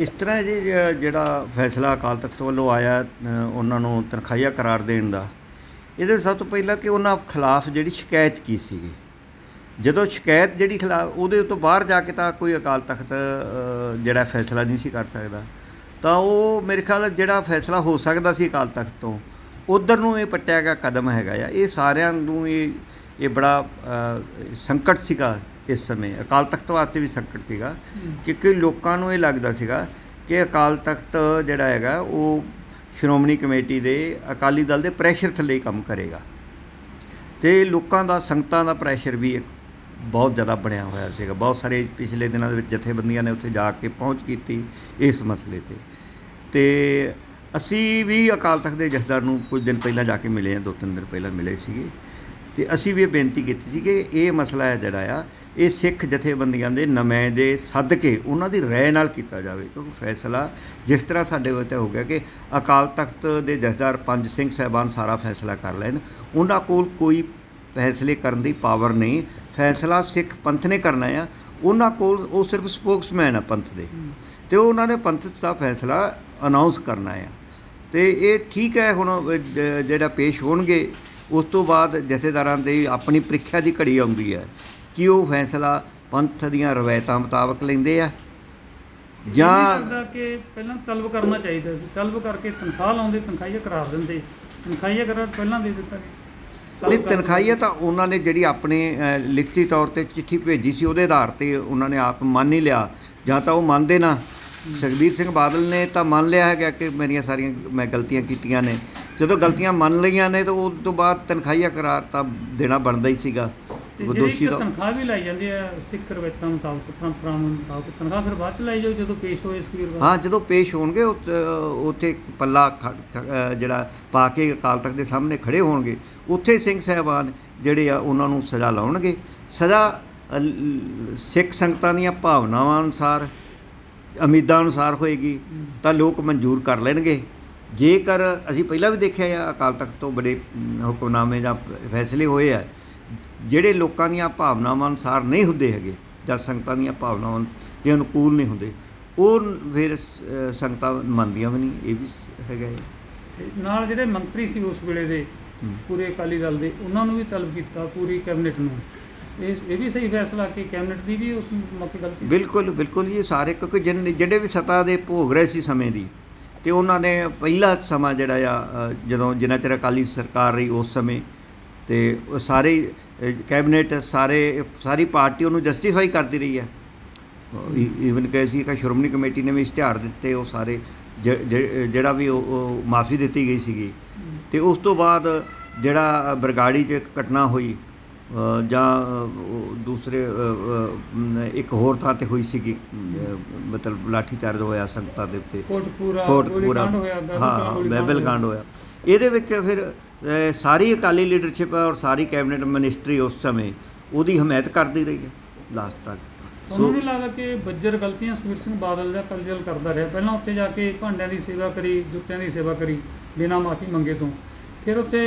ਇਸ ਤਰ੍ਹਾਂ ਜੀ ਜਿਹੜਾ ਫੈਸਲਾ ਅਕਾਲ ਤਖਤ ਵੱਲੋਂ ਆਇਆ ਉਹਨਾਂ ਨੂੰ ਤਨਖਾਹੀਆ ਕਰਾਰ ਦੇਣ ਦਾ, ਇਹਦੇ ਸਭ ਤੋਂ ਪਹਿਲਾਂ ਕਿ ਉਹਨਾਂ ਖਿਲਾਫ ਜਿਹੜੀ ਸ਼ਿਕਾਇਤ ਕੀ ਸੀਗੀ? ਜਦੋਂ ਸ਼ਿਕਾਇਤ ਜਿਹੜੀ ਖਿਲਾਫ ਉਹਦੇ ਤੋਂ ਬਾਹਰ ਜਾ ਕੇ ਤਾਂ ਕੋਈ ਅਕਾਲ ਤਖਤ ਜਿਹੜਾ ਫੈਸਲਾ ਨਹੀਂ ਸੀ ਕਰ ਸਕਦਾ। ਤਾਂ ਉਹ ਮੇਰੇ ਖਿਆਲ ਜਿਹੜਾ ਫੈਸਲਾ ਹੋ ਸਕਦਾ ਸੀ ਅਕਾਲ ਤਖਤ ਤੋਂ, ਉਧਰ ਨੂੰ ਇਹ ਪੱਟਿਆ ਗਿਆ ਕਦਮ ਹੈਗਾ ਆ। ਇਹ ਸਾਰਿਆਂ ਨੂੰ ਇਹ ਇਹ ਬੜਾ ਸੰਕਟ ਸੀਗਾ ਇਸ ਸਮੇਂ, ਅਕਾਲ ਤਖਤ ਵਾਸਤੇ ਵੀ ਸੰਕਟ ਸੀਗਾ ਕਿਉਂਕਿ ਲੋਕਾਂ ਨੂੰ ਇਹ ਲੱਗਦਾ ਸੀਗਾ ਕਿ ਅਕਾਲ ਤਖਤ ਜਿਹੜਾ ਹੈਗਾ, ਉਹ ਸ਼੍ਰੋਮਣੀ ਕਮੇਟੀ ਦੇ, ਅਕਾਲੀ ਦਲ ਦੇ ਪ੍ਰੈਸ਼ਰ ਥੱਲੇ ਕੰਮ ਕਰੇਗਾ। ਤੇ ਲੋਕਾਂ ਦਾ, ਸੰਗਤਾਂ ਦਾ ਪ੍ਰੈਸ਼ਰ ਵੀ ਇੱਕ ਬਹੁਤ ਜ਼ਿਆਦਾ ਬਣਿਆ ਹੋਇਆ ਸੀਗਾ। ਬਹੁਤ ਸਾਰੇ ਪਿਛਲੇ ਦਿਨਾਂ ਦੇ ਵਿੱਚ ਜਥੇਬੰਦੀਆਂ ਨੇ ਉੱਥੇ ਜਾ ਕੇ ਪਹੁੰਚ ਕੀਤੀ ਇਸ ਮਸਲੇ ਤੇ। ਤੇ ਅਸੀਂ ਵੀ ਅਕਾਲ ਤਖਤ ਦੇ ਜਥੇਦਾਰ ਨੂੰ ਕੁਝ ਦਿਨ ਪਹਿਲਾਂ ਜਾ ਕੇ ਮਿਲੇ ਹਾਂ, ਦੋ ਤਿੰਨ ਦਿਨ ਪਹਿਲਾਂ ਮਿਲੇ ਸੀਗੇ। ਤੇ ਅਸੀਂ ਵੀ ਇਹ ਬੇਨਤੀ ਕੀਤੀ ਸੀ ਕਿ ਇਹ ਮਸਲਾ ਹੈ ਜਿਹੜਾ ਆ ਇਹ ਸਿੱਖ ਜਥੇਬੰਦੀਆਂ ਦੇ ਨੁਮਾਇੰਦੇ ਸੱਦ ਕੇ ਉਹਨਾਂ ਦੀ ਰਾਏ ਨਾਲ ਕੀਤਾ ਜਾਵੇ। ਕਿਉਂਕਿ ਫੈਸਲਾ ਜਿਸ ਤਰ੍ਹਾਂ ਸਾਡੇ ਉੱਤੇ ਹੋ ਗਿਆ ਕਿ ਅਕਾਲ ਤਖਤ ਦੇ ਜਥੇਦਾਰ ਪੰਜ ਸਿੰਘ ਸਾਹਿਬਾਨ ਸਾਰਾ ਫੈਸਲਾ ਕਰ ਲੈਣ ਉਹਨਾਂ ਕੋਲ ਕੋਈ ਫੈਸਲੇ ਕਰਨ ਦੀ ਪਾਵਰ ਨਹੀਂ। ਫੈਸਲਾ ਸਿੱਖ ਪੰਥ ਨੇ ਕਰਨਾ ਆ। ਉਹਨਾਂ ਕੋਲ ਉਹ ਸਿਰਫ ਸਪੋਕਸਮੈਨ ਆ ਪੰਥ ਦੇ। ਤੇ ਉਹਨਾਂ ਨੇ ਪੰਥ ਦਾ ਫੈਸਲਾ ਅਨਾਉਂਸ ਕਰਨਾ ਆ। ਤੇ ਇਹ ਠੀਕ ਹੈ ਹੁਣ ਜਿਹੜਾ ਪੇਸ਼ ਹੋਣਗੇ ਉਸ ਤੋਂ ਬਾਅਦ ਜਥੇਦਾਰਾਂ ਦੇ ਆਪਣੀ ਪ੍ਰੀਖਿਆ ਦੀ ਘੜੀ ਆਉਂਦੀ ਹੈ ਕਿ ਉਹ ਫੈਸਲਾ ਪੰਥ ਦੀਆਂ ਰਵਾਇਤਾਂ ਮੁਤਾਬਕ ਲੈਂਦੇ ਆ। ਜਾਂ ਕਿ ਪਹਿਲਾਂ ਤਲਬ ਕਰਨਾ ਚਾਹੀਦਾ ਸੀ। ਤਲਬ ਕਰਕੇ ਤਨਖਾਹ ਲਾਉਂਦੇ ਤਨਖਾਹੀਆ ਕਰਾਰ ਦਿੰਦੇ। ਤਨਖਾਹੀਆ ਕਰਾਰ ਪਹਿਲਾਂ ਦੇ ਦਿੱਤਾ ਨਹੀਂ। ਤਨਖਾਹੀਆ ਤਾਂ ਉਹਨਾਂ ਨੇ ਜਿਹੜੀ ਆਪਣੇ ਲਿਖਤੀ ਤੌਰ ਤੇ ਚਿੱਠੀ ਭੇਜੀ ਸੀ ਉਹਦੇ ਆਧਾਰ ਤੇ ਉਹਨਾਂ ਨੇ ਆਪ ਮੰਨ ਹੀ ਲਿਆ। ਜਾਂ ਤਾਂ ਉਹ ਮੰਨਦੇ ਨਾ। ਸੁਖਬੀਰ ਸਿੰਘ ਬਾਦਲ ਨੇ ਤਾਂ ਮੰਨ ਲਿਆ ਹੈਗਾ ਕਿ ਮੇਰੀਆਂ ਸਾਰੀਆਂ ਮੈਂ ਗਲਤੀਆਂ ਕੀਤੀਆਂ ਨੇ। ਜਦੋਂ ਗਲਤੀਆਂ ਮੰਨ ਲਈਆਂ ਨੇ ਤਾਂ ਉਸ ਤੋਂ ਬਾਅਦ ਤਨਖਾਹੀਆ ਕਰਾਰ ਤਾਂ ਦੇਣਾ ਬਣਦਾ ਹੀ ਸੀਗਾ। ਦੋਸ਼ੀ ਦਾ ਤਨਖਾਹ ਵੀ ਲਾਈ ਜਾਂਦੀ ਹੈ ਸਿੱਖ ਰਵਾਇਤਾਂ ਮੁਤਾਬਕ ਪਰੰਪਰਾਵਾਂ ਮੁਤਾਬਕ ਤਨਖਾਹ ਫਿਰ ਬਾਅਦ ਚ ਲਾਈ ਜਾਓ ਜਦੋਂ ਪੇਸ਼ ਹੋਏ ਸਕਵੀਰ ਬਾਅਦ ਹਾਂ ਜਦੋਂ ਪੇਸ਼ ਹੋਣਗੇ ਉੱਥੇ ਪੱਲਾ ਜਿਹੜਾ ਪਾ ਕੇ ਅਕਾਲ ਤਖਤ ਦੇ ਸਾਹਮਣੇ ਖੜੇ ਹੋਣਗੇ। ਉੱਥੇ ਸਿੰਘ ਸਾਹਿਬਾਨ ਜਿਹੜੇ ਆ ਉਹਨਾਂ ਨੂੰ ਸਜ਼ਾ ਲਾਉਣਗੇ। ਸਜ਼ਾ ਸਿੱਖ ਸੰਗਤਾਂ ਦੀਆਂ ਭਾਵਨਾਵਾਂ ਅਨੁਸਾਰ ਉਮੀਦਾਂ ਅਨੁਸਾਰ ਹੋਏਗੀ ਤਾਂ ਲੋਕ ਮਨਜ਼ੂਰ ਕਰ ਲੈਣਗੇ। ਜੇਕਰ ਅਸੀਂ ਪਹਿਲਾਂ ਵੀ ਦੇਖਿਆ ਆ ਅਕਾਲ ਤਖਤ ਤੋਂ ਬੜੇ ਹੁਕਮਨਾਮੇ ਜਾਂ ਫੈਸਲੇ ਹੋਏ ਆ ਜਿਹੜੇ ਲੋਕਾਂ ਦੀਆਂ ਭਾਵਨਾਵਾਂ ਅਨੁਸਾਰ ਨਹੀਂ ਹੁੰਦੇ ਹੈਗੇ ਜਾਂ ਸੰਗਤਾਂ ਦੀਆਂ ਭਾਵਨਾਵਾਂ ਦੇ ਅਨੁਕੂਲ ਨਹੀਂ ਹੁੰਦੇ ਉਹ ਫਿਰ ਸੰਗਤਾਂ ਮੰਨਦੀਆਂ ਵੀ ਨਹੀਂ ਇਹ ਵੀ ਹੈਗਾ ਹੈ ਨਾਲ ਜਿਹੜੇ ਮੰਤਰੀ ਸੀ ਉਸ ਵੇਲੇ ਦੇ। ਪੂਰੇ ਅਕਾਲੀ ਦਲ ਦੇ ਉਹਨਾਂ ਨੂੰ ਵੀ ਤਲਬ ਕੀਤਾ ਪੂਰੀ ਕੈਬਨਿਟ ਨੂੰ ਇਹ ਇਹ ਵੀ ਸਹੀ ਫੈਸਲਾ ਕਿ ਕੈਬਨਿਟ ਦੀ ਵੀ ਉਸ ਮੌਕੇ ਗਲਤੀ। ਬਿਲਕੁਲ ਬਿਲਕੁਲ ਇਹ ਸਾਰੇ ਕਿਉਂਕਿ ਜਿਹੜੇ ਵੀ ਸਤਾ ਦੇ ਭੋਗ ਰਹੇ ਸੀ ਸਮੇਂ ਦੀ ਤੇ ਉਹਨਾਂ ਨੇ ਪਹਿਲਾ ਸਮਾਂ ਜਿਹੜਾ ਆ ਜਦੋਂ ਜਿੰਨਾ ਚਿਰ ਅਕਾਲੀ ਸਰਕਾਰ ਰਹੀ ਉਸ ਸਮੇਂ, ਤੇ ਉਹ ਸਾਰੇ ਕੈਬਨਿਟ ਸਾਰੇ, ਸਾਰੀ ਪਾਰਟੀ ਉਹਨੂੰ ਜਸਟੀਫਾਈ ਕਰਦੀ ਰਹੀ ਹੈ। ਈਵਨ ਕਿ ਅਸੀਂ ਕਿ ਸ਼੍ਰੋਮਣੀ ਕਮੇਟੀ ਨੇ ਵੀ ਇਸ਼ਤਿਹਾਰ ਦਿੱਤੇ, ਉਹ ਸਾਰੇ ਜ- ਜਿਹੜਾ ਵੀ ਉਹ ਮਾਫੀ ਦਿੱਤੀ ਗਈ ਸੀਗੀ। ਤੇ ਉਸ ਤੋਂ ਬਾਅਦ ਜਿਹੜਾ ਬਰਗਾੜੀ 'ਚ ਘਟਨਾ ਹੋਈ ਜਾਂ ਦੂਸਰੇ ਇੱਕ ਹੋਰ ਥਾਂ ਤੇ ਹੋਈ ਸੀਗੀ ਮਤਲਬ ਲਾਠੀਚਾਰਜ ਹੋਇਆ ਸੰਗਤਾਂ ਦੇ ਉੱਤੇ। ਕੋਟਪੂਰਾ ਕੋਟਪੂਰਾ ਹਾਂ ਬੈਬਲ ਕਾਂਡ ਹੋਇਆ। ਇਹਦੇ ਵਿੱਚ ਫਿਰ ਸਾਰੀ ਅਕਾਲੀ ਲੀਡਰਸ਼ਿਪ ਔਰ ਸਾਰੀ ਕੈਬਨਿਟ ਮਿਨਿਸਟਰੀ ਉਸ ਸਮੇਂ ਉਹਦੀ ਹਮਾਇਤ ਕਰਦੀ ਰਹੀ ਹੈ ਲਾਸਟ ਤੱਕ। ਤੁਹਾਨੂੰ ਨਹੀਂ ਲੱਗਦਾ ਕਿ ਬੱਜਰ ਗਲਤੀਆਂ ਸੁਖਵੀਰ ਸਿੰਘ ਬਾਦਲ ਦਾ ਕਲਜਲ ਕਰਦਾ ਰਿਹਾ। ਪਹਿਲਾਂ ਉੱਥੇ ਜਾ ਕੇ ਭਾਂਡਿਆਂ ਦੀ ਸੇਵਾ ਕਰੀ ਜੁੱਤਿਆਂ ਦੀ ਸੇਵਾ ਕਰੀ ਬਿਨਾਂ ਮਾਫੀ ਮੰਗੇ ਤੋਂ। ਫਿਰ ਉੱਥੇ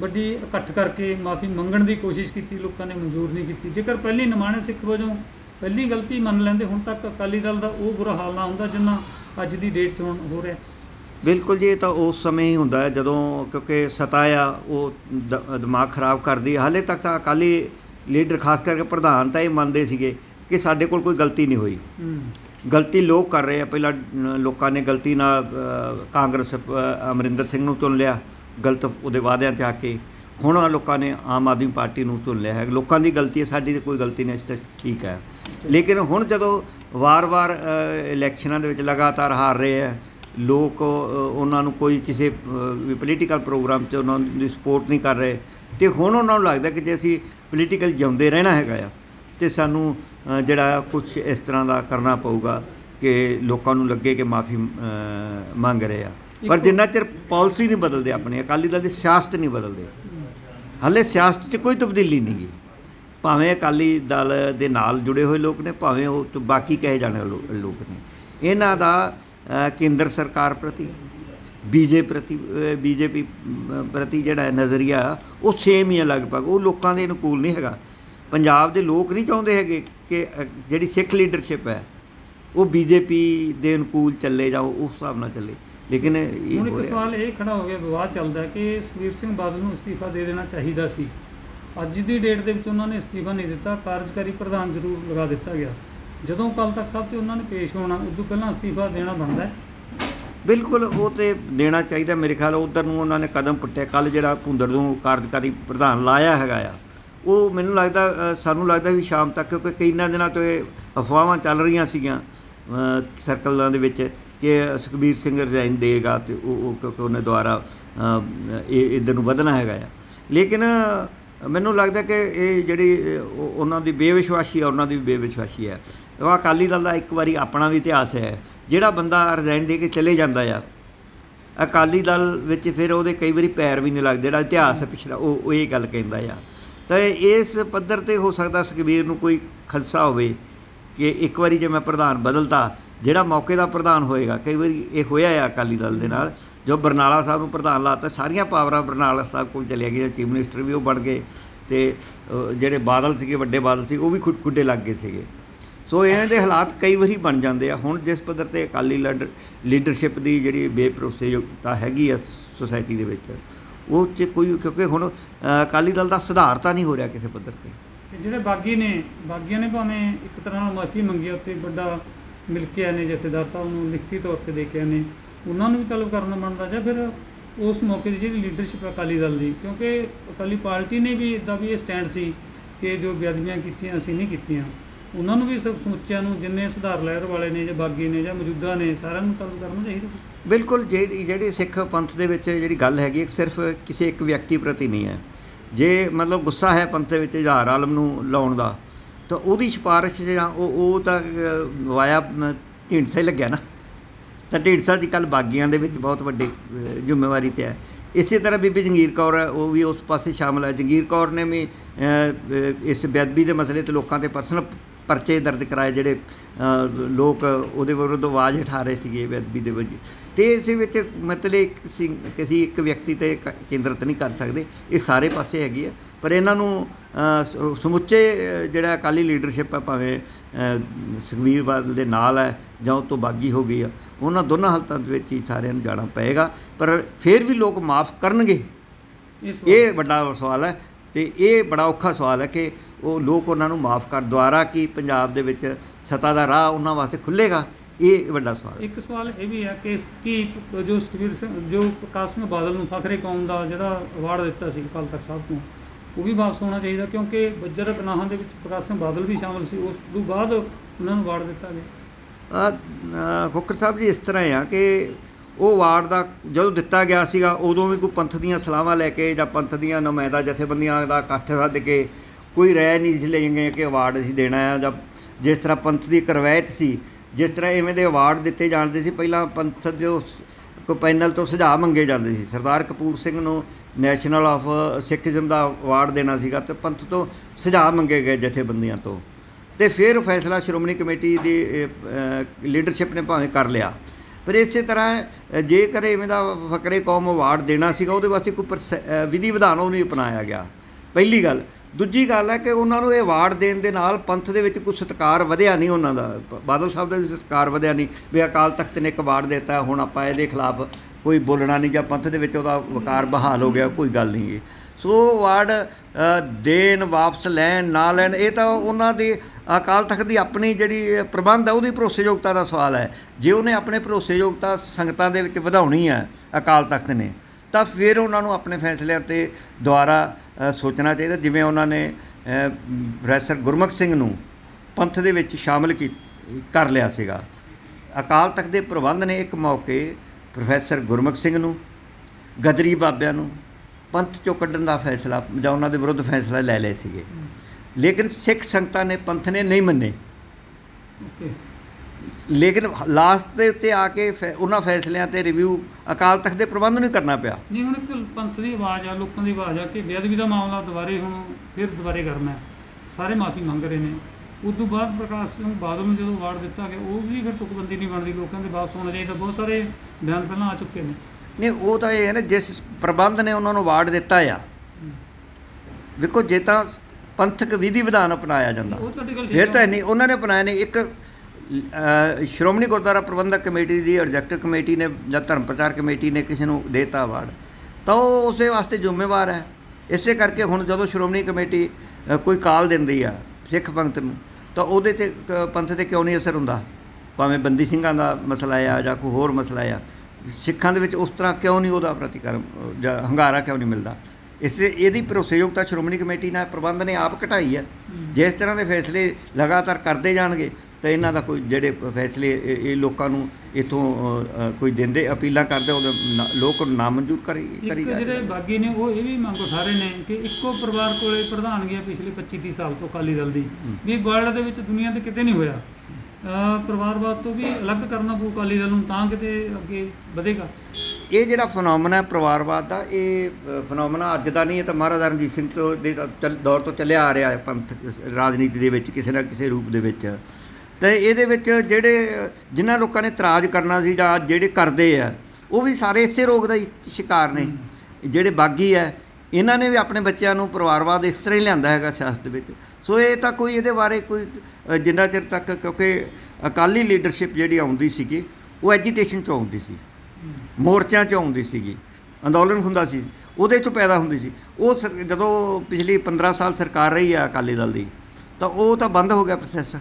ਵੱਡੀ ਇਕੱਠ ਕਰਕੇ ਮਾਫੀ ਮੰਗਣ ਦੀ ਕੋਸ਼ਿਸ਼ ਕੀਤੀ ਲੋਕਾਂ ਨੇ ਮਨਜ਼ੂਰ ਨਹੀਂ ਕੀਤੀ। ਜੇਕਰ ਪਹਿਲੀ ਨਿਮਾਣੇ ਸਿੱਖ ਵਜੋਂ ਪਹਿਲੀ ਗਲਤੀ ਮੰਨ ਲੈਂਦੇ ਹੁਣ ਤੱਕ ਅਕਾਲੀ ਦਲ ਦਾ ਉਹ ਬੁਰਾ ਹਾਲ ਨਾ ਹੁੰਦਾ ਜਿੰਨਾ ਅੱਜ ਦੀ ਡੇਟ 'ਚ ਹੁਣ ਹੋ ਰਿਹਾ। ਬਿਲਕੁਲ ਜੀ ਇਹ ਤਾਂ ਉਸ ਸਮੇਂ ਹੀ ਹੁੰਦਾ ਹੈ ਜਦੋਂ ਕਿਉਂਕਿ ਸਤਾ ਆ ਉਹ ਦਿਮਾਗ ਖਰਾਬ ਕਰਦੀ ਹਾਲੇ ਤੱਕ ਤਾਂ ਅਕਾਲੀ ਲੀਡਰ ਖਾਸ ਕਰਕੇ ਪ੍ਰਧਾਨ ਤਾਂ ਇਹ ਮੰਨਦੇ ਸੀਗੇ ਕਿ ਸਾਡੇ ਕੋਲ ਕੋਈ ਗਲਤੀ ਨਹੀਂ ਹੋਈ। ਗਲਤੀ ਲੋਕ ਕਰ ਰਹੇ ਆ। ਪਹਿਲਾਂ ਲੋਕਾਂ ਨੇ ਗਲਤੀ ਨਾਲ ਕਾਂਗਰਸ ਅਮਰਿੰਦਰ ਸਿੰਘ ਨੂੰ ਚੁਣ ਲਿਆ। ਗਲਤ ਉਹਦੇ ਵਾਅਦਿਆਂ 'ਚ ਆ ਕੇ ਹੁਣ ਲੋਕਾਂ ਨੇ ਆਮ ਆਦਮੀ ਪਾਰਟੀ ਨੂੰ ਚੁਣ ਲਿਆ ਹੈ। ਲੋਕਾਂ ਦੀ ਗਲਤੀ ਹੈ, ਸਾਡੀ ਤਾਂ ਕੋਈ ਗਲਤੀ ਨਹੀਂ ਅਸੀਂ ਤਾਂ ਠੀਕ ਹੈ। ਲੇਕਿਨ ਹੁਣ ਜਦੋਂ ਵਾਰ-ਵਾਰ ਇਲੈਕਸ਼ਨਾਂ ਦੇ ਵਿੱਚ ਲਗਾਤਾਰ ਹਾਰ ਰਹੇ ਹੈ, ਲੋਕ ਉਹਨਾਂ ਨੂੰ ਕੋਈ ਕਿਸੇ ਵੀ ਪੋਲੀਟੀਕਲ ਪ੍ਰੋਗਰਾਮ 'ਚ ਉਹਨਾਂ ਦੀ ਸਪੋਰਟ ਨਹੀਂ ਕਰ ਰਹੇ, ਤੇ ਹੁਣ ਉਹਨਾਂ ਨੂੰ ਲੱਗਦਾ ਕਿ ਜੇ ਅਸੀਂ ਪੋਲੀਟੀਕਲ ਜਿਉਂਦੇ ਰਹਿਣਾ ਹੈਗਾ ਆ, ਤੇ ਸਾਨੂੰ ਜਿਹੜਾ ਕੁਝ ਇਸ ਤਰ੍ਹਾਂ ਦਾ ਕਰਨਾ ਪਊਗਾ ਕਿ ਲੋਕਾਂ ਨੂੰ ਲੱਗੇ ਕਿ ਮਾਫੀ ਮੰਗ ਰਹੇ ਆ। ਪਰ ਜਿੰਨਾ ਚਿਰ ਪਾਲਿਸੀ ਨਹੀਂ ਬਦਲਦੇ ਆਪਣੇ, ਅਕਾਲੀ ਦਲ ਦੀ ਸਿਆਸਤ ਨਹੀਂ ਬਦਲਦੇ। ਹਲੇ ਸਿਆਸਤ 'ਚ ਕੋਈ ਤਬਦੀਲੀ ਨਹੀਂ ਗਈ ਭਾਵੇਂ ਅਕਾਲੀ ਦਲ ਦੇ ਨਾਲ ਜੁੜੇ ਹੋਏ ਲੋਕ ਨੇ, ਭਾਵੇਂ ਉਹ ਬਾਕੀ ਕਹੇ ਜਾਣੇ ਲੋ- ਲੋਕ ਨੇ। ਇਹਨਾਂ ਦਾ ਕੇਂਦਰ ਸਰਕਾਰ ਪ੍ਰਤੀ ਬੀਜੇ ਪ੍ਰਤੀ ਬੀਜੇਪੀ ਪ੍ਰਤੀ ਜਿਹੜਾ ਨਜ਼ਰੀਆ, ਉਹ ਸੇਮ ਹੀ ਹੈ ਲਗਭਗ। ਉਹ ਲੋਕਾਂ ਦੇ ਅਨੁਕੂਲ ਨਹੀਂ ਹੈਗਾ। ਪੰਜਾਬ ਦੇ ਲੋਕ ਨਹੀਂ ਚਾਹੁੰਦੇ ਹੈਗੇ ਕਿ ਜਿਹੜੀ ਸਿੱਖ ਲੀਡਰਸ਼ਿਪ ਹੈ, ਉਹ ਬੀਜੇਪੀ ਦੇ ਅਨੁਕੂਲ ਚੱਲੇ ਜਾਂ ਉਸ ਹਿਸਾਬ ਨਾਲ ਚੱਲੇ। ਲੇਕਿਨ ਇਹ ਹੁਣ ਇੱਕ। ਸਵਾਲ ਇਹ ਖੜਾ ਹੋ ਗਿਆ ਵਿਵਾਦ ਚੱਲਦਾ ਕਿ ਸੁਖਬੀਰ ਸਿੰਘ ਬਾਦਲ ਨੂੰ ਅਸਤੀਫਾ ਦੇ ਦੇਣਾ ਚਾਹੀਦਾ ਸੀ। ਅੱਜ ਦੀ ਡੇਟ ਦੇ ਵਿੱਚ ਉਹਨਾਂ ਨੇ ਅਸਤੀਫਾ ਨਹੀਂ ਦਿੱਤਾ ਕਾਰਜਕਾਰੀ ਪ੍ਰਧਾਨ ਜ਼ਰੂਰ ਲਗਾ ਦਿੱਤਾ ਗਿਆ। ਜਦੋਂ ਕੱਲ ਤੱਕ ਸਭ ਤੇ ਉਹਨਾਂ ਨੇ ਪੇਸ਼ ਹੋਣਾ ਉਦੋਂ ਪਹਿਲਾਂ ਅਸਤੀਫਾ ਦੇਣਾ ਬਣਦਾ ਹੈ। ਬਿਲਕੁਲ ਉਹ ਤੇ ਦੇਣਾ ਚਾਹੀਦਾ ਮੇਰੇ ਖਿਆਲ ਉਧਰ ਨੂੰ ਉਹਨਾਂ ਨੇ ਕਦਮ ਪੁੱਟਿਆ। ਕੱਲ ਜਿਹੜਾ ਭੁੰਦੜ ਨੂੰ ਕਾਰਜਕਾਰੀ ਪ੍ਰਧਾਨ ਲਾਇਆ ਹੈਗਾ ਆ ਉਹ ਮੈਨੂੰ ਲੱਗਦਾ ਸਾਨੂੰ ਲੱਗਦਾ ਵੀ ਸ਼ਾਮ ਤੱਕ ਕਿਉਂਕਿ ਕਈਨਾਂ ਦਿਨਾਂ ਤੋਂ ਇਹ ਅਫਵਾਹਾਂ ਚੱਲ ਰਹੀਆਂ ਸੀਗੀਆਂ ਸਰਕਲਾਂ ਦੇ ਵਿੱਚ। ਕਿ ਸੁਖਬੀਰ ਸਿੰਘ ਰਿਜ਼ਾਈਨ ਦੇਗਾ ਤੇ ਉਹ ਕਿਉਂਕਿ ਉਹਨੇ ਦੁਆਰਾ ਇਹ ਇਧਰ ਨੂੰ ਵਧਣਾ ਹੈਗਾ ਆ। ਲੇਕਿਨ ਮੈਨੂੰ ਲੱਗਦਾ ਕਿ ਇਹ ਜਿਹੜੀ ਉਹ- ਉਹਨਾਂ ਦੀ ਬੇਵਿਸ਼ਵਾਸੀ ਹੈ ਉਹਨਾਂ ਦੀ ਵੀ ਬੇਵਿਸ਼ਵਾਸੀ ਹੈ ਉਹ ਅਕਾਲੀ ਦਲ ਦਾ ਇੱਕ ਵਾਰੀ ਆਪਣਾ ਵੀ ਇਤਿਹਾਸ ਹੈ। ਜਿਹੜਾ ਬੰਦਾ ਰਿਜ਼ਾਈਨ ਦੇ ਕੇ ਚਲੇ ਜਾਂਦਾ ਆ, ਅਕਾਲੀ ਦਲ ਵਿੱਚ ਫਿਰ ਉਹਦੇ ਕਈ ਵਾਰੀ ਪੈਰ ਵੀ ਨਹੀਂ ਲੱਗਦੇ, ਜਿਹੜਾ ਇਤਿਹਾਸ ਹੈ ਪਿਛਲਾ, ਉਹ ਉਹ ਇਹ ਗੱਲ ਕਹਿੰਦਾ ਆ। ਤਾਂ ਇਸ ਪੱਧਰ ਤੇ ਹੋ ਸਕਦਾ ਸੁਖਬੀਰ ਨੂੰ ਕੋਈ ਖਦਸ਼ਾ ਹੋਵੇ ਕਿ ਇੱਕ ਵਾਰੀ ਜੇ ਮੈਂ ਪ੍ਰਧਾਨ ਬਦਲਤਾ ਜਿਹੜਾ ਮੌਕੇ ਦਾ ਪ੍ਰਧਾਨ ਹੋਏਗਾ, ਕਈ ਵਾਰੀ ਇਹ ਹੋਇਆ ਆ ਅਕਾਲੀ ਦਲ ਦੇ ਨਾਲ, ਜੋ ਬਰਨਾਲਾ ਸਾਹਿਬ ਨੂੰ ਪ੍ਰਧਾਨ ਲਾਤਾ, ਸਾਰੀਆਂ ਪਾਵਰਾਂ ਬਰਨਾਲਾ ਸਾਹਿਬ ਕੋਲ ਚਲੇ ਗਈਆਂ, ਚੀਫ ਮਿਨਿਸਟਰ ਵੀ ਉਹ ਬਣ ਗਏ ਤੇ ਜਿਹੜੇ ਬਾਦਲ ਸੀਗੇ, ਵੱਡੇ ਬਾਦਲ ਸੀ, ਉਹ ਵੀ ਖੁੱਡ ਖੁੱਡੇ ਲੱਗ ਗਏ ਸੀਗੇ। ਸੋ ਇਹਨਾਂ ਦੇ ਹਾਲਾਤ ਕਈ ਵਾਰੀ ਬਣ ਜਾਂਦੇ ਆ। ਹੁਣ ਜਿਸ ਪੱਧਰ ਤੇ ਅਕਾਲੀ ਲੜ, ਲੀਡਰਸ਼ਿਪ ਦੀ ਜਿਹੜੀ ਬੇਪਰੋਸੇਯੋਗਤਾ ਹੈਗੀ ਆ ਸੋਸਾਇਟੀ ਦੇ ਵਿੱਚ, ਉਹ 'ਚ ਕੋਈ, ਕਿਉਂਕਿ ਹੁਣ ਅਕਾਲੀ ਦਲ ਦਾ ਸੁਧਾਰ ਤਾਂ ਨਹੀਂ ਹੋ ਰਿਹਾ ਕਿਸੇ ਪੱਧਰ ਤੇ। ਜਿਹੜੇ ਬਾਗੀ ਨੇ, ਬਾਗੀਆਂ ਨੇ ਭਾਵੇਂ ਇੱਕ ਤਰ੍ਹਾਂ ਨਾਲ ਮਾਫੀ ਮੰਗੀ ਆ ਉੱਤੇ ਵੱਡਾ ਮਿਲ ਕੇ ਆਏ ਨੇ, ਜਥੇਦਾਰ ਸਾਹਿਬ ਨੂੰ ਲਿਖਤੀ ਤੌਰ ਤੇ ਦੇ ਕੇ ਆਏ ਨੇ। ਉਹਨਾਂ ਨੂੰ ਵੀ ਤਲਬ ਕਰਨਾ ਬਣਦਾ ਜਾਂ ਫਿਰ ਉਸ ਮੌਕੇ ਦੀ ਜਿਹੜੀ ਲੀਡਰਸ਼ਿਪ ਅਕਾਲੀ ਦਲ ਦੀ, ਕਿਉਂਕਿ ਅਕਾਲੀ ਪਾਰਟੀ ਨੇ ਵੀ ਇਦਾਂ ਵੀ ਇਹ ਸਟੈਂਡ ਸੀ ਕਿ ਜੋ ਬੇਅਦਬੀਆਂ ਕੀਤੀਆਂ, ਅਸੀਂ ਨਹੀਂ ਕੀਤੀਆਂ। ਉਹਨਾਂ ਨੂੰ ਵੀ ਸਭ ਸਮੁੱਚਿਆਂ ਨੂੰ ਜਿੰਨੇ ਸੁਧਾਰ ਲਹਿਰ ਵਾਲੇ ਨੇ ਜਾਂ ਬਾਗੀ ਨੇ ਜਾਂ ਮੌਜੂਦਾ ਨੇ, ਸਾਰਿਆਂ ਨੂੰ ਤਲਬ ਕਰਨਾ ਚਾਹੀਦਾ। ਬਿਲਕੁਲ ਜਿਹੜੀ ਜਿਹੜੀ ਸਿੱਖ ਪੰਥ ਦੇ ਵਿੱਚ ਜਿਹੜੀ ਗੱਲ ਹੈਗੀ ਸਿਰਫ ਕਿਸੇ ਇੱਕ ਵਿਅਕਤੀ ਪ੍ਰਤੀ ਨਹੀਂ ਹੈ। ਜੇ ਮਤਲਬ ਗੁੱਸਾ ਹੈ ਪੰਥ ਦੇ ਵਿੱਚ ਇਜ਼ਹਾਰ ਆਲਮ ਨੂੰ ਲਾਉਣ ਦਾ ਤਾਂ ਉਹਦੀ ਸਿਫਾਰਿਸ਼ ਜਾਂ ਉਹ ਉਹ ਤਾਂ ਵਾਇਆ ਢੀਂਡਸਾ ਹੀ ਲੱਗਿਆ ਨਾ। ਤਾਂ ਢੀਂਡਸਾ ਦੀ ਕੱਲ ਬਾਗੀਆਂ ਦੇ ਵਿੱਚ ਬਹੁਤ ਵੱਡੀ ਜ਼ਿੰਮੇਵਾਰੀ ਤੇ ਹੈ। ਇਸੇ ਤਰ੍ਹਾਂ ਬੀਬੀ ਜੰਗੀਰ ਕੌਰ ਹੈ, ਉਹ ਵੀ ਉਸ ਪਾਸੇ ਸ਼ਾਮਲ ਹੈ। ਜੰਗੀਰ ਕੌਰ ਨੇ ਵੀ ਇਸ ਬੇਅਦਬੀ ਦੇ ਮਸਲੇ ਤੇ ਲੋਕਾਂ ਤੇ ਪਰਸਨਲ ਪਰਚੇ ਦਰਜ ਕਰਾਏ, ਜਿਹੜੇ ਲੋਕ ਉਹਦੇ ਵਿਰੁੱਧ ਆਵਾਜ਼ ਉਠਾ ਰਹੇ ਸੀਗੇ ਬੇਅਦਬੀ ਦੇ ਵਿੱਚ। ਤੇ ਇਸ ਵਿੱਚ ਮਤਲਬ ਕਿਸੇ ਇੱਕ ਵਿਅਕਤੀ ਤੇ ਕੇਂਦਰਿਤ ਨਹੀਂ ਕਰ ਸਕਦੇ ਇਹ ਸਾਰੇ ਪਾਸੇ ਹੈਗੀ ਹੈ ਪਰ ਇਹਨਾਂ ਨੂੰ ਸਮੁੱਚੇ ਜਿਹੜਾ ਅਕਾਲੀ ਲੀਡਰਸ਼ਿਪ ਹੈ ਭਾਵੇਂ ਸੁਖਬੀਰ ਬਾਦਲ ਦੇ ਨਾਲ ਹੈ ਜਾਂ ਉਹ ਤੋਂ ਬਾਗੀ ਹੋ ਗਈ ਆ ਉਹਨਾਂ ਦੋਨਾਂ ਹਾਲਤਾਂ ਦੇ ਵਿੱਚ ਹੀ ਸਾਰਿਆਂ ਨੂੰ ਜਾਣਾ ਪਏਗਾ। ਪਰ ਫਿਰ ਵੀ ਲੋਕ ਮਾਫ ਕਰਨਗੇ। ਇਹ ਵੱਡਾ ਸਵਾਲ ਹੈ ਤੇ ਇਹ ਬੜਾ ਔਖਾ ਸਵਾਲ ਹੈ ਕਿ ਉਹ ਲੋਕ ਉਹਨਾਂ ਨੂੰ ਮਾਫ ਕਰ ਦੁਆਰਾ ਕੀ ਪੰਜਾਬ ਦੇ ਵਿੱਚ ਸੱਤਾ ਦਾ ਰਾਹ ਉਹਨਾਂ ਵਾਸਤੇ ਖੁੱਲੇਗਾ ਇਹ ਵੱਡਾ ਸਵਾਲ ਹੈ। ਇੱਕ ਸਵਾਲ ਇਹ ਵੀ ਹੈ ਕਿ ਕੀ ਜੋ ਸੁਖਬੀਰ ਸਿੰਘ ਜੋ ਪ੍ਰਕਾਸ਼ ਸਿੰਘ ਬਾਦਲ ਨੂੰ ਫਖਰੇ ਕੌਮ ਦਾ ਜਿਹੜਾ ਅਵਾਰਡ ਦਿੱਤਾ ਸੀ ਅਕਾਲ ਤਖਤ ਸਾਹਿਬ ਤੋਂ ਉਹ ਵੀ ਵਾਪਸ ਹੋਣਾ ਚਾਹੀਦਾ ਕਿਉਂਕਿ ਬੱਜਰ ਗਨਾਹਾਂ ਦੇ ਵਿੱਚ ਪ੍ਰਕਾਸ਼ ਸਿੰਘ ਬਾਦਲ ਵੀ ਸ਼ਾਮਲ ਸੀ ਉਸ ਤੋਂ ਬਾਅਦ ਉਹਨਾਂ ਨੂੰ ਅਵਾਰਡ ਦਿੱਤਾ ਗਿਆ। ਖੋਖਰ ਸਾਹਿਬ ਜੀ ਇਸ ਤਰ੍ਹਾਂ ਆ ਕਿ ਉਹ ਵਾਰਡ ਦਾ ਜਦੋਂ ਦਿੱਤਾ ਗਿਆ ਸੀਗਾ ਉਦੋਂ ਵੀ ਕੋਈ ਪੰਥ ਦੀਆਂ ਸਲਾਹਾਂ ਲੈ ਕੇ ਜਾਂ ਪੰਥ ਦੀਆਂ ਨੁਮਾਇੰਦਾ ਜਥੇਬੰਦੀਆਂ ਦਾ ਇਕੱਠ ਸੱਦ ਕੇ ਕੋਈ ਰਾਏ ਨਹੀਂ ਸੀ ਲਈਏ ਕਿ ਅਵਾਰਡ ਅਸੀਂ ਦੇਣਾ ਹੈ ਜਾਂ ਜਿਸ ਤਰ੍ਹਾਂ ਪੰਥ ਦੀ ਇੱਕ ਰਵਾਇਤ ਸੀ ਜਿਸ ਤਰ੍ਹਾਂ ਇਵੇਂ ਦੇ ਅਵਾਰਡ ਦਿੱਤੇ ਜਾਂਦੇ ਸੀ, ਪਹਿਲਾਂ ਪੰਥ ਜੋ ਕੋ ਪੈਨਲ ਤੋਂ ਸੁਝਾਅ ਮੰਗੇ ਜਾਂਦੇ ਸੀ। ਸਰਦਾਰ ਕਪੂਰ ਸਿੰਘ ਨੂੰ ਨੈਸ਼ਨਲ ਆਫ ਸਿੱਖੀਜ਼ਮ ਦਾ ਅਵਾਰਡ ਦੇਣਾ ਸੀਗਾ ਤੇ ਪੰਥ ਤੋਂ ਸੁਝਾਅ ਮੰਗੇ ਗਏ ਜਥੇਬੰਦੀਆਂ ਤੋਂ। ਤੇ ਫਿਰ ਫੈਸਲਾ ਸ਼੍ਰੋਮਣੀ ਕਮੇਟੀ ਦੀ ਲੀਡਰਸ਼ਿਪ ਨੇ ਭਾਵੇਂ ਕਰ ਲਿਆ। ਪਰ ਇਸੇ ਤਰ੍ਹਾਂ ਜੇਕਰ ਇਵੇਂ ਦਾ ਫਕਰੇ ਕੌਮ ਅਵਾਰਡ ਦੇਣਾ ਸੀਗਾ, ਉਹਦੇ ਵਾਸਤੇ ਕੋਈ ਪ੍ਰਸ- ਵਿਧੀ ਵਿਧਾਨ ਉਹ ਨਹੀਂ ਅਪਣਾਇਆ ਗਿਆ। ਪਹਿਲੀ ਗੱਲ ਦੂਜੀ ਗੱਲ ਹੈ ਕਿ ਉਹਨਾਂ ਨੂੰ ਇਹ ਅਵਾਰਡ ਦੇਣ ਦੇ ਨਾਲ ਪੰਥ ਦੇ ਵਿੱਚ ਕੋਈ ਸਤਿਕਾਰ ਵਧਿਆ ਨਹੀਂ ਉਹਨਾਂ ਦਾ। ਬਾਦਲ ਸਾਹਿਬ ਦਾ ਵੀ ਸਤਿਕਾਰ ਵਧਿਆ ਨਹੀਂ ਵੀ ਅਕਾਲ ਤਖਤ ਨੇ ਇੱਕ ਅਵਾਰਡ ਦਿੱਤਾ, ਹੁਣ ਆਪਾਂ ਇਹਦੇ ਖਿਲਾਫ ਕੋਈ ਬੋਲਣਾ ਨਹੀਂ ਜਾਂ ਪੰਥ ਦੇ ਵਿੱਚ ਉਹਦਾ ਵਕਾਰ ਬਹਾਲ ਹੋ ਗਿਆ, ਕੋਈ ਗੱਲ ਨਹੀਂ ਗੀ। ਸੋ ਅਵਾਰਡ ਦੇਣ, ਵਾਪਸ ਲੈਣ, ਨਾ ਲੈਣ, ਇਹ ਤਾਂ ਉਹਨਾਂ ਦੀ ਅਕਾਲ ਤਖਤ ਦੀ ਆਪਣੀ ਜਿਹੜੀ ਪ੍ਰਬੰਧ ਹੈ, ਉਹਦੀ ਭਰੋਸੇਯੋਗਤਾ ਦਾ ਸਵਾਲ ਹੈ। ਜੇ ਉਹਨੇ ਆਪਣੇ ਭਰੋਸੇਯੋਗਤਾ ਸੰਗਤਾਂ ਦੇ ਵਿੱਚ ਵਧਾਉਣੀ ਹੈ ਅਕਾਲ ਤਖਤ ਨੇ ਤਾਂ ਫਿਰ ਉਹਨਾਂ ਨੂੰ ਆਪਣੇ ਫੈਸਲਿਆਂ ਤੇ ਦੁਆਰਾ ਸੋਚਣਾ ਚਾਹੀਦਾ। ਜਿਵੇਂ ਉਹਨਾਂ ਨੇ ਪ੍ਰੋਫੈਸਰ ਗੁਰਮੁਖ ਸਿੰਘ ਨੂੰ ਪੰਥ ਦੇ ਵਿੱਚ ਸ਼ਾਮਲ ਕੀ, ਕਰ ਲਿਆ ਸੀਗਾ। ਅਕਾਲ ਤਖਤ ਦੇ ਪ੍ਰਬੰਧ ਨੇ ਇੱਕ ਮੌਕੇ ਪ੍ਰੋਫੈਸਰ ਗੁਰਮੁਖ ਸਿੰਘ ਨੂੰ, ਗਦਰੀ ਬਾਬਿਆਂ ਨੂੰ ਪੰਥ ਚੋਂ ਕੱਢਣ ਦਾ ਫੈਸਲਾ ਜਾਂ ਉਹਨਾਂ ਦੇ ਵਿਰੁੱਧ ਫੈਸਲਾ ਲੈ ਲਏ ਸੀਗੇ। ਲੇਕਿਨ ਸਿੱਖ ਸੰਗਤਾਂ ਨੇ ਪੰਥ ਨੇ ਨਹੀਂ ਮੰਨੇ। ਲੇਕਿਨ ਲਾਸਟ ਦੇ ਉੱਤੇ ਆ ਕੇ ਉਹਨਾਂ ਫੈਸਲਿਆਂ ਤੇ ਰਿਵਿਊ ਅਕਾਲ ਤਖਤ ਦੇ ਪ੍ਰਬੰਧ ਨੂੰ ਹੀ ਕਰਨਾ ਪਿਆ। ਨਹੀਂ ਹੁਣ ਪੰਥ ਦੀ ਆਵਾਜ਼ ਆ ਲੋਕਾਂ ਦੀ ਆਵਾਜ਼ ਆ ਕਿ ਬੇਅਦਬੀ ਦਾ ਮਾਮਲਾ ਦੁਬਾਰੇ ਹੁਣ ਫਿਰ ਦੁਬਾਰੇ ਕਰਨਾ ਸਾਰੇ ਮਾਫੀ ਮੰਗ ਰਹੇ ਨੇ। ਉਸ ਤੋਂ ਬਾਅਦ ਪ੍ਰਕਾਸ਼ ਸਿੰਘ ਬਾਦਲ ਨੂੰ ਜਦੋਂ ਅਵਾਰਡ ਦਿੱਤਾ ਗਿਆ ਉਹ ਵੀ ਫਿਰ ਤੁਕਬੰਦੀ ਨਹੀਂ ਬਣਦੀ। ਲੋਕਾਂ ਦੇ ਵਾਪਸ ਹੋਣਾ ਚਾਹੀਦਾ। ਬਹੁਤ ਸਾਰੇ ਬਿਆਨ ਪਹਿਲਾਂ ਆ ਚੁੱਕੇ ਨੇ। ਨਹੀਂ ਉਹ ਤਾਂ ਇਹ ਹੈ ਨਾ ਜਿਸ ਪ੍ਰਬੰਧ ਨੇ ਉਹਨਾਂ ਨੂੰ ਅਵਾਰਡ ਦਿੱਤਾ ਆ ਵੇਖੋ ਜੇ ਤਾਂ ਪੰਥਕ ਵਿਧੀ ਵਿਧਾਨ ਅਪਣਾਇਆ ਜਾਂਦਾ। ਫਿਰ। ਤਾਂ ਨਹੀਂ ਉਹਨਾਂ ਨੇ ਅਪਣਾਇਆ ਨਹੀਂ। ਇੱਕ ਸ਼੍ਰੋਮਣੀ ਗੁਰਦੁਆਰਾ ਪ੍ਰਬੰਧਕ ਕਮੇਟੀ ਦੀ ਐਗਜ਼ੈਕਟਿਵ ਕਮੇਟੀ ਨੇ ਜਾਂ ਧਰਮ ਪ੍ਰਚਾਰ ਕਮੇਟੀ ਨੇ ਕਿਸੇ ਨੂੰ ਦੇਤਾ ਅਵਾਰਡ ਤਾਂ ਉਹ ਉਸੇ ਵਾਸਤੇ ਜ਼ਿੰਮੇਵਾਰ ਹੈ। ਇਸੇ ਕਰਕੇ ਹੁਣ ਜਦੋਂ ਸ਼੍ਰੋਮਣੀ ਕਮੇਟੀ ਕੋਈ ਕਾਲ ਦਿੰਦੀ ਆ ਸਿੱਖ ਪੰਥ ਨੂੰ ਤਾਂ ਉਹਦੇ ਤੇ ਪੰਥ ਤੇ ਕਿਉਂ ਨਹੀਂ ਅਸਰ ਹੁੰਦਾ? ਭਾਵੇਂ ਬੰਦੀ ਸਿੰਘਾਂ ਦਾ ਮਸਲਾ ਆ ਜਾਂ ਕੋਈ ਹੋਰ ਮਸਲਾ ਆ ਸਿੱਖਾਂ ਦੇ ਵਿੱਚ ਉਸ ਤਰ੍ਹਾਂ ਕਿਉਂ ਨਹੀਂ ਉਹਦਾ ਪ੍ਰਤੀਕਰਮ ਜਾਂ ਹੰਗਾਰਾ ਕਿਉਂ ਨਹੀਂ ਮਿਲਦਾ? ਇਸੇ ਇਹਦੀ ਭਰੋਸੇਯੋਗਤਾ ਸ਼੍ਰੋਮਣੀ ਕਮੇਟੀ ਨਾਲ ਪ੍ਰਬੰਧ ਨੇ ਆਪ ਘਟਾਈ ਹੈ। ਜੇ ਇਸ ਤਰ੍ਹਾਂ ਦੇ ਫੈਸਲੇ ਲਗਾਤਾਰ ਕਰਦੇ ਜਾਣਗੇ ਤਾਂ ਇਹਨਾਂ ਦਾ ਕੋਈ ਜਿਹੜੇ ਫੈਸਲੇ ਇਹ ਲੋਕਾਂ ਨੂੰ ਇਥੋਂ ਕੋਈ ਦਿੰਦੇ ਅਪੀਲਾਂ ਕਰਦੇ ਉਹਦੇ ਨਾ- ਲੋਕ ਨਾਮਨਜ਼ੂਰ ਕਰੀ ਕਰੀ ਜਾ ਜਿਹੜੇ ਬਾਗੀ ਨੇ ਉਹ ਇਹ ਵੀ ਮੰਗ ਉਠਾ ਰਹੇ ਨੇ ਕਿ ਇੱਕੋ ਪਰਿਵਾਰ ਕੋਲੇ ਪ੍ਰਧਾਨਗੀ ਹੈ ਪਿਛਲੇ 25 30 ਸਾਲ ਤੋਂ ਅਕਾਲੀ ਦਲ ਦੀ। ਵੀ ਵਰਲਡ ਦੇ ਵਿੱਚ ਦੁਨੀਆ ਤੇ ਕਿਤੇ ਨਹੀਂ ਹੋਇਆ। ਪਰਿਵਾਰਵਾਦ ਤੋਂ ਵੀ ਅਲੱਗ ਕਰਨਾ ਪਊ ਅਕਾਲੀ ਦਲ ਨੂੰ ਤਾਂ ਕਿਤੇ ਅੱਗੇ ਵਧੇਗਾ। ਇਹ ਜਿਹੜਾ ਫਨੋਮਨਾ ਹੈ ਪਰਿਵਾਰਵਾਦ ਦਾ ਇਹ ਫਨੋਮਨਾ ਅੱਜ ਦਾ ਨਹੀਂ ਇਹ ਤਾਂ ਮਹਾਰਾਜਾ ਰਣਜੀਤ ਸਿੰਘ ਤੋਂ ਦੇ ਦੌਰ ਤੋਂ ਚੱਲਿਆ ਆ ਰਿਹਾ ਹੈ ਪੰਥ ਰਾਜਨੀਤੀ ਦੇ ਵਿੱਚ ਕਿਸੇ ਨਾ ਕਿਸੇ ਰੂਪ ਦੇ ਵਿੱਚ। ਤੇ ਇਹਦੇ ਵਿੱਚ ਜਿਹੜੇ ਜਿਨ੍ਹਾਂ ਲੋਕਾਂ ਨੇ ਇਤਰਾਜ਼ ਕਰਨਾ ਸੀ ਜਾਂ ਜਿਹੜੇ ਕਰਦੇ ਆ ਉਹ ਵੀ ਸਾਰੇ ਇਸੇ ਰੋਗ ਦਾ ਸ਼ਿਕਾਰ ਨੇ। ਜਿਹੜੇ ਬਾਗੀ ਹੈ ਇਹਨਾਂ ਨੇ ਵੀ ਆਪਣੇ ਬੱਚਿਆਂ ਨੂੰ ਪਰਿਵਾਰਵਾਦ ਇਸ ਤਰ੍ਹਾਂ ਹੀ ਲਿਆਂਦਾ ਹੈਗਾ ਸਿਆਸਤ ਦੇ ਵਿੱਚ। ਸੋ ਇਹ ਤਾਂ ਕੋਈ ਇਹਦੇ ਬਾਰੇ ਕੋਈ ਜਿੰਨਾ ਚਿਰ ਤੱਕ ਕਿਉਂਕਿ ਅਕਾਲੀ ਲੀਡਰਸ਼ਿਪ ਜਿਹੜੀ ਆਉਂਦੀ ਸੀਗੀ ਉਹ ਐਜੀਟੇਸ਼ਨ ਚੋਂ ਆਉਂਦੀ ਸੀ। ਮੋਰਚਿਆਂ 'ਚ ਆਉਂਦੀ ਸੀਗੀ। ਅੰਦੋਲਨ ਹੁੰਦਾ ਸੀ। ਉਹਦੇ 'ਚੋਂ ਪੈਦਾ ਹੁੰਦੀ ਸੀ। ਉਹ ਜਦੋਂ ਪਿਛਲੀ 15 ਸਾਲ ਸਰਕਾਰ ਰਹੀ ਆ ਅਕਾਲੀ ਦਲ ਦੀ ਤਾਂ ਉਹ ਤਾਂ ਬੰਦ ਹੋ ਗਿਆ ਪ੍ਰੋਸੈਸ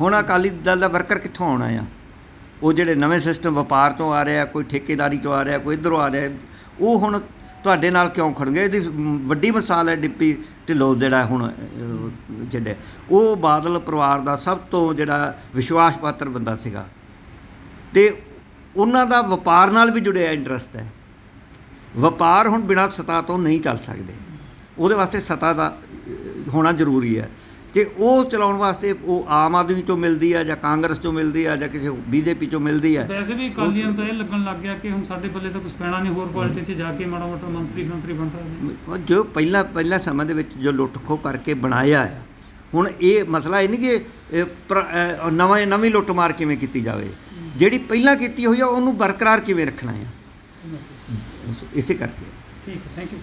ਹੁਣ ਅਕਾਲੀ ਦਲ ਦਾ ਵਰਕਰ ਕਿੱਥੋਂ ਆਉਣਾ ਆ? ਉਹ ਜਿਹੜੇ ਨਵੇਂ ਸਿਸਟਮ ਵਪਾਰ ਤੋਂ ਆ ਰਿਹਾ ਕੋਈ ਠੇਕੇਦਾਰੀ ਤੋਂ ਆ ਰਿਹਾ ਕੋਈ ਇਧਰੋਂ ਆ ਰਿਹਾ ਉਹ ਹੁਣ ਤੁਹਾਡੇ ਨਾਲ ਕਿਉਂ ਖੜਨਗੇ? ਇਹਦੀ ਵੱਡੀ ਮਿਸਾਲ ਹੈ ਡਿੱਪੀ ਢਿੱਲੋਂ ਜਿਹੜਾ ਹੁਣ ਅਹ, ਜਿਹੜੇ ਉਹ ਬਾਦਲ ਪਰਿਵਾਰ ਦਾ ਸਭ ਤੋਂ ਜਿਹੜਾ ਵਿਸ਼ਵਾਸ ਪਾਤਰ ਬੰਦਾ ਸੀਗਾ। ਤੇ ਉਹਨਾਂ ਦਾ ਵਪਾਰ ਨਾਲ ਵੀ ਜੁੜਿਆ ਇੰਟਰਸਟ ਹੈ। ਵਪਾਰ ਹੁਣ ਬਿਨਾਂ ਸਤਾ ਤੋਂ ਨਹੀਂ ਚੱਲ ਸਕਦੇ। ਉਹਦੇ ਵਾਸਤੇ ਸਤਾ ਦਾ ਹੋਣਾ ਜ਼ਰੂਰੀ ਹੈ। ਤੇ ਉਹ ਚਲਾਉਣ ਵਾਸਤੇ ਉਹ ਆਮ ਆਦਮੀ ਤੋਂ ਮਿਲਦੀ ਹੈ ਜਾਂ ਕਾਂਗਰਸ ਤੋਂ ਮਿਲਦੀ ਹੈ ਜਾਂ ਕਿਸੇ ਬੀਜੇਪੀ ਤੋਂ ਮਿਲਦੀ ਹੈ ਵੈਸੇ ਵੀ ਅਕਾਲੀਆਂ ਤਾਂ ਇਹ ਲੱਗਣ ਲੱਗ ਗਿਆ ਕਿ ਹੁਣ ਸਾਡੇ ਪੱਲੇ ਤਾਂ ਕੁਝ ਪੈਣਾ ਨਹੀਂ ਹੋਰ ਪਾਰਟੀ 'ਚ ਜਾ ਕੇ ਮਾੜਾ ਮੋਟਾ ਮੰਤਰੀ ਸੰਤਰੀ ਬਣ ਸਕਦੇ ਉਹ ਜੋ ਪਹਿਲਾਂ ਪਹਿਲਾਂ ਸਮੇਂ ਦੇ ਵਿੱਚ ਜੋ ਲੁੱਟ ਖੋਹ ਕਰਕੇ ਬਣਾਇਆ ਹੈ ਹੁਣ ਇਹ ਮਸਲਾ ਇਹ ਨਹੀਂ ਕਿ ਨਵਾਂ ਨਵੀਂ ਲੁੱਟ ਮਾਰ ਕਿਵੇਂ ਕੀਤੀ ਜਾਵੇ? ਜਿਹੜੀ ਪਹਿਲਾਂ ਕੀਤੀ ਹੋਈ ਆ ਉਹਨੂੰ ਬਰਕਰਾਰ ਕਿਵੇਂ ਰੱਖਣਾ ਹੈ? ਇਸੇ ਕਰਕੇ। ਠੀਕ ਹੈ ਥੈਂਕ ਯੂ